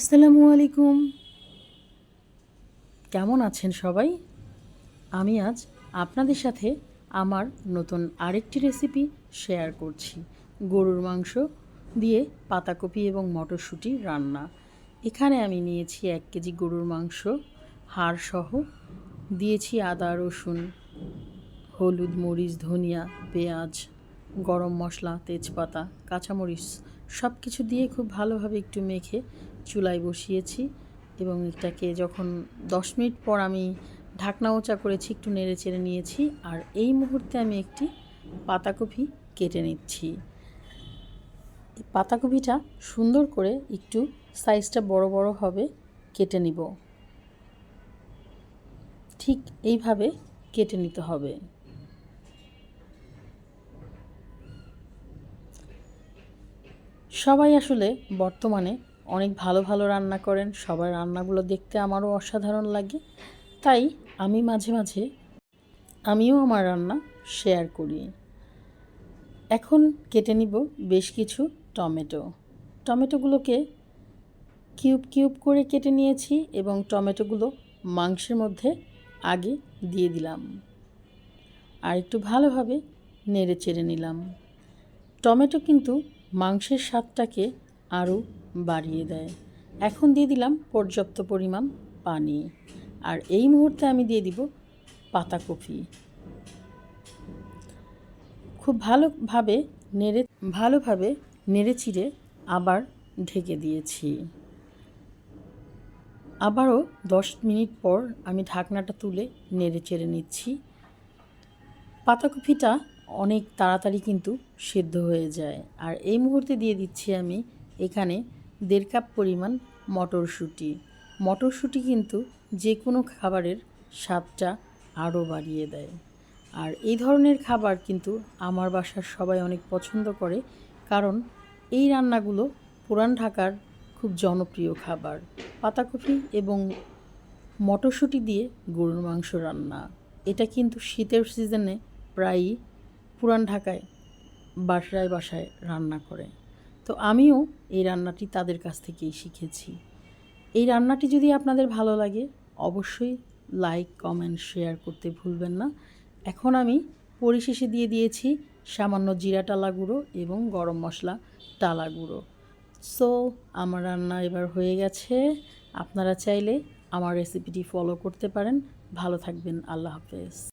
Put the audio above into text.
আসসালামু আলাইকুম। কেমন আছেন সবাই? আমি আজ আপনাদের সাথে আমার নতুন আরেকটি রেসিপি শেয়ার করছি। গরুর মাংস দিয়ে পাতাকপি এবং মটরশুঁটি রান্না। এখানে আমি নিয়েছি এক কেজি গরুর মাংস হাড় সহ দিয়েছি আদা, রসুন, হলুদ, মরিচ, ধনিয়া, পেঁয়াজ গরম মশলা, তেজপাতা, কাঁচামরিচ সব কিছু দিয়ে খুব ভালোভাবে একটু মেখে চুলায় বসিয়েছি এবং এটাকে যখন দশ মিনিট পর আমি ঢাকনা ওচা করেছি, একটু নেড়ে চেড়ে নিয়েছি আর এই মুহূর্তে আমি একটি পাতাকপি কেটে নিচ্ছি। পাতাকপিটা সুন্দর করে একটু সাইজটা বড় বড় হবে কেটে নিব। ঠিক এইভাবে কেটে নিতে হবে। সবাই আসলে বর্তমানে অনেক ভালো ভালো রান্না করেন। সবার রান্নাগুলো দেখতে আমারও অসাধারণ লাগে। তাই আমি মাঝে মাঝে আমিও আমার রান্না শেয়ার করি। এখন কেটে নিব বেশ কিছু টমেটো। টমেটোগুলোকে কিউব কিউব করে কেটে নিয়েছি এবং টমেটোগুলো মাংসের মধ্যে আগে দিয়ে দিলাম। আর একটু ভালোভাবে নেড়ে চেড়ে নিলাম। টমেটো কিন্তু মাংসের স্বাদটাকে আরও বাড়িয়ে দেয়। এখন দিয়ে দিলাম পর্যাপ্ত পরিমাণ পানি। আর এই মুহূর্তে আমি দিয়ে দিব পাতাকপি খুব ভালোভাবে নেড়ে ভালোভাবে নেড়ে চিড়ে আবার ঢেকে দিয়েছি। আবারও দশ মিনিট পর আমি ঢাকনাটা তুলে নেড়ে চেড়ে নিচ্ছি পাতাকপিটা অনেক তাড়াতাড়ি কিন্তু সেদ্ধ হয়ে যায়। আর এই মুহূর্তে দিয়ে দিচ্ছি আমি এখানে দেড় কাপ পরিমাণ মটরশুঁটি। মটরশুঁটি কিন্তু যে কোনো খাবারের স্বাদটা আরও বাড়িয়ে দেয়। আর এই ধরনের খাবার কিন্তু আমার বাসার সবাই অনেক পছন্দ করে, কারণ এই রান্নাগুলো পুরান ঢাকার খুব জনপ্রিয় খাবার। পাতাকপি এবং মটরশুঁটি দিয়ে গরুর মাংস রান্না। এটা কিন্তু শীতের সিজনে প্রায়ই পুরান ঢাকায় বাসায় বাসায় রান্না করে। তো আমিও এই রান্নাটি তাদের কাছ থেকেই শিখেছি। এই রান্নাটি যদি আপনাদের ভালো লাগে, অবশ্যই লাইক, কমেন্ট, শেয়ার করতে ভুলবেন না। এখন আমি পরিশেষে দিয়ে দিয়েছি সামান্য জিরা টালা গুঁড়ো এবং গরম মশলা টালা গুঁড়ো। সো, আমার রান্না এবার হয়ে গেছে। আপনারা চাইলে আমার রেসিপিটি ফলো করতে পারেন। ভালো থাকবেন। আল্লাহ হাফেজ।